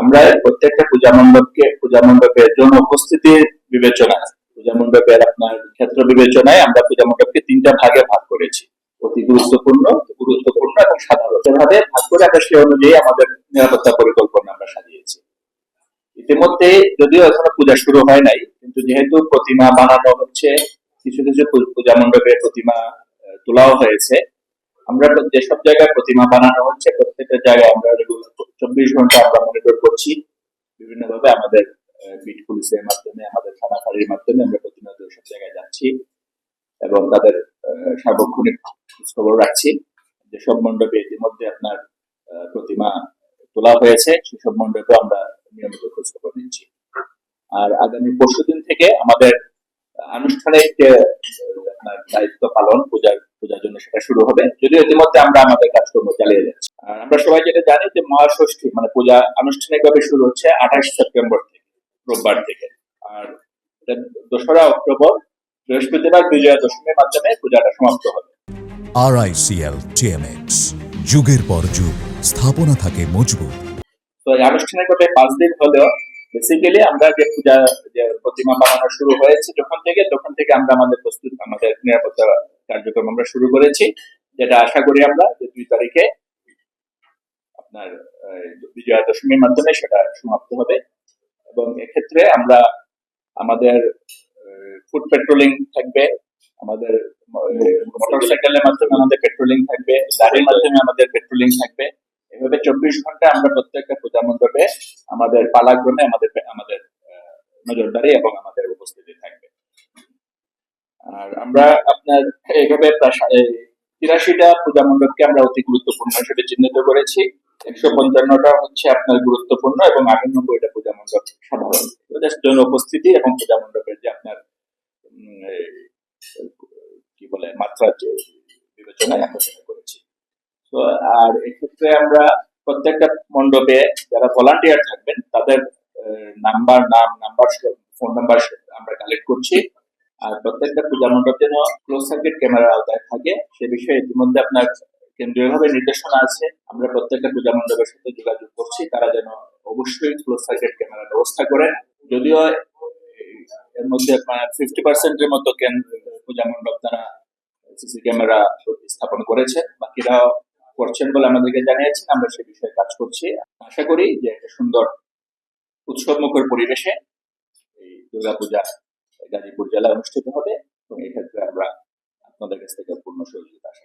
আমরা প্রত্যেকটা পূজা মণ্ডপকে, পূজা মণ্ডপের জন্য উপস্থিতির বিবেচনা পূজা মণ্ডপের আপনার ক্ষেত্র বিবেচনায় আমরা পূজা মণ্ডপকে তিনটা ভাগে ভাগ করেছি। অতি গুরুত্বপূর্ণ গুরুত্বপূর্ণ এবং সাধারণ। ভাবে ভাগ করে আমরা সেই অনুযায়ী আমাদের নিরাপত্তা পরিকল্পনা আমরা সাজিয়েছি। ইতিমধ্যে যদিও এখনও পূজা শুরু হয় নাই, কিন্তু যেহেতু প্রতিমা বানানো হচ্ছে, কিছু কিছু পূজা মণ্ডপে প্রতিমা তোলাও হয়েছে। আমরা যেসব জায়গায় প্রতিমা বানানো হচ্ছে, প্রত্যেকটা জায়গায় আমরা চব্বিশ ঘণ্টা আমরা মনিটর করছি। বিভিন্ন ভাবে আমাদের বিট পুলিশের মাধ্যমে আমাদের থানা ফাঁড়ির মাধ্যমে আমরা প্রতিনিয়ত সব জায়গায় যাচ্ছি এবং তাদের সার্বক্ষণিক খবর রাখছি। যেসব মণ্ডপে ইতিমধ্যে আপনার প্রতিমা তোলা হয়েছে সেসব মণ্ডপে আমরা নিয়মিত খোঁজ খবর নিচ্ছি। আর আগামী পরশু দিন থেকে আমাদের আনুষ্ঠানিক যে, আপনার দায়িত্ব পালন পূজার পূজার জন্য সেটা শুরু হবে। যদিও ইতিমধ্যে আমরা আমাদের কাজকর্ম চালিয়ে যাচ্ছি। আর আমরা সবাই যেটা জানি যে মহাষষ্ঠী মানে পূজা আনুষ্ঠানিকভাবে শুরু হচ্ছে আঠাশ সেপ্টেম্বর থেকে রোববার থেকে। আর দোসরা অক্টোবর বৃহস্পতিবার বিজয়া দশমীর মাধ্যমে পূজাটা সমাপ্ত হবে। আরআইসিএল টিএমএক্স যুগের পর যুগ স্থাপনা থাকে মজবুত। তো এই আনুষ্ঠানিকভাবে পাঁচ দিন হলেও বেসিক্যালি আমরা যে পূজা যে প্রতিমা বানানো শুরু হয়েছে যখন থেকে তখন থেকে আমরা আমাদের প্রস্তুত আমাদের নিরাপত্তা কার্যক্রম আমরা শুরু করেছি। যেটা আশা করি আমরা যে দুই তারিখে আপনার বিজয়া দশমীর মাধ্যমে সেটা সমাপ্ত হবে। এবং এক্ষেত্রে আমরা আমাদের ফুড পেট্রোলিং থাকবে, আমাদের মোটর সাইকেলের মাধ্যমে আমাদের পেট্রোলিং থাকবে, গাড়ির মাধ্যমে আমাদের পেট্রোলিং থাকবে। এভাবে চব্বিশ ঘণ্টা আমরা প্রত্যেকটা পূজা মণ্ডপে আমাদের পালাক্রমে আমাদের আমাদের নজরদারি এবং আমাদের উপস্থিতি থাকবে। আর আমরা আপনার এইভাবে তিরাশিটা পূজা মণ্ডপকে আমরা অতি গুরুত্বপূর্ণ হিসেবে চিহ্নিত করেছি। একশো পঞ্চান্নটা হচ্ছে আপনার গুরুত্বপূর্ণ এবং আটানব্বইটা পূজা মণ্ডপ সাধারণ। উপস্থিতি এবং পূজা মণ্ডপের যে আপনার কি বলে, মাত্রার যে বিবেচনায় আমরা করেছি। তো আর এক্ষেত্রে আমরা প্রত্যেকটা মণ্ডপে যারা ভলান্টিয়ার থাকবেন, তাদের নাম্বার নাম নাম্বার ফোন নাম্বার আমরা কালেক্ট করছি। আর প্রত্যেকটা পূজা মণ্ডপ যেন ক্লোজ সার্কিট ক্যামেরার আওতায় থাকে, সে বিষয়ে ইতিমধ্যে আপনার কেন্দ্রীয়ভাবে নির্দেশনা আছে। আমরা প্রত্যেকটা পূজা মণ্ডপের সাথে যোগাযোগ করছি, তারা যেন অবশ্যই ক্লোজ সার্কিট ক্যামেরার ব্যবস্থা করেন। যদিও এর মধ্যে ফিফটি পার্সেন্টের মতো পূজা মণ্ডপ তারা সিসি ক্যামেরা স্থাপন করেছে। বাকিরা করছেন বলে আমাদেরকে জানিয়েছেন, আমরা সে বিষয়ে কাজ করছি। আশা করি যে একটা সুন্দর উৎসব মুখর পরিবেশে এই দুর্গাপূজা গাজীপুর জেলায় অনুষ্ঠিত হবে এবং এক্ষেত্রে আমরা আপনাদের কাছ থেকে পূর্ণ সহযোগিতা আশা